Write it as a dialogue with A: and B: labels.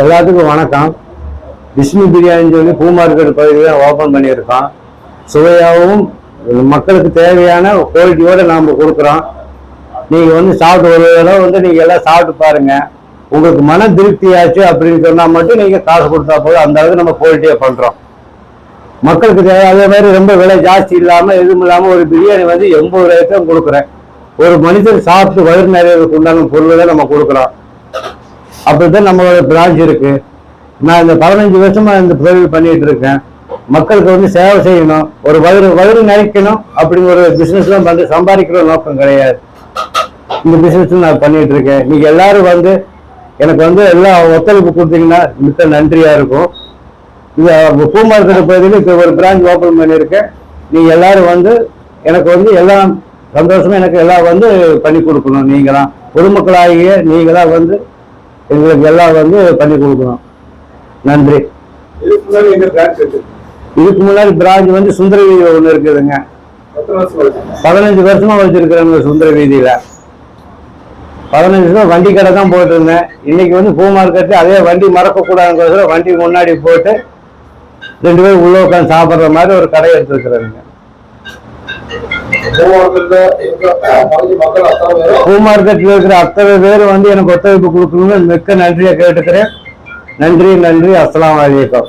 A: எல்லாத்துக்கும் வணக்கம். விஷ்ணு பிரியாணின்னு சொல்லி பூ மார்க்கெட் பகுதியில் ஓப்பன் பண்ணியிருக்கோம். சுவையாகவும் மக்களுக்கு தேவையான குவாலிட்டியோடு நாம் கொடுக்குறோம். நீங்கள் வந்து சாப்பிட்டு ஒரு தடவை வந்து நீங்கள் எல்லாம் சாப்பிட்டு பாருங்கள் உங்களுக்கு மன திருப்தியாச்சு அப்படின்னு சொன்னால் மட்டும் நீங்கள் காசு கொடுத்தா போதும். அந்த அளவுக்கு நம்ம குவாலிட்டியாக பண்ணுறோம் மக்களுக்கு தேவை அதே மாதிரி ரொம்ப விலை ஜாஸ்தி இல்லாமல் எதுவும் இல்லாமல் ஒரு பிரியாணி வந்து எண்பது ரூபாய்க்கும் கொடுக்குறேன். ஒரு மனிதர் சாப்பிட்டு வயிறு நிறையறதுக்கு உண்டான பொருள் தான் நம்ம கொடுக்குறோம். அப்படித்தான் நம்மளோட பிரான்ச் இருக்கு. நான் இந்த பதினஞ்சு வருஷமா இந்த தொழில் பண்ணிட்டு இருக்கேன். மக்களுக்கு வந்து சேவை செய்யணும். ஒரு வயிறு வயிறு நினைக்கணும் அப்படிங்கிற ஒரு பிசினஸ் தான் வந்து சம்பாதிக்கிற நோக்கம் கிடையாது. இந்த பிசினஸ் நான் பண்ணிட்டு இருக்கேன். நீங்க எல்லாரும் வந்து எனக்கு வந்து எல்லா ஒத்துழைப்பு கொடுத்தீங்கன்னா மிக்க நன்றியா இருக்கும். இது பூ பகுதியில் இப்போ ஒரு பிரான்ச் ஓப்பன் பண்ணியிருக்கேன். நீங்கள் எல்லாரும் வந்து எனக்கு வந்து எல்லாம் சந்தோஷமா எனக்கு எல்லாம் வந்து பண்ணி கொடுக்கணும் நீங்களாம். பொதுமக்களாகிய நீங்களா வந்து எங்களுக்கு எல்லாம் வந்து பண்ணி கொடுக்கணும். நன்றி.
B: இதுக்கு முன்னாடி எங்க பிரான்ச்
A: முன்னாடி வந்து சுந்தர வீதி ஒன்று இருக்குதுங்க.
B: வருஷம்
A: பதினஞ்சு வருஷமா வச்சிருக்கிறேங்க சுந்தர வீதியில. பதினஞ்சு வருஷம் வண்டி கடை தான் போட்டு இருந்தேன் இன்னைக்கு வந்து பூ மார்க்கெட்டு அதே வண்டி மறக்கக்கூடாதுங்கிறதுல வண்டி முன்னாடி போட்டு ரெண்டு பேரும் உள்ள உட்காந்து சாப்பிட்ற மாதிரி ஒரு கடை எடுத்துருக்குறேங்க
B: மூவாயிரத்துல அத்தனை
A: பூ இருக்கிற அத்தனை பேர் வந்து எனக்கு ஒத்துழைப்பு கொடுக்கணும்னு மிக்க நன்றியை கேட்டுக்கிறேன். நன்றி நன்றி. அஸ்லாம் வலைக்கம்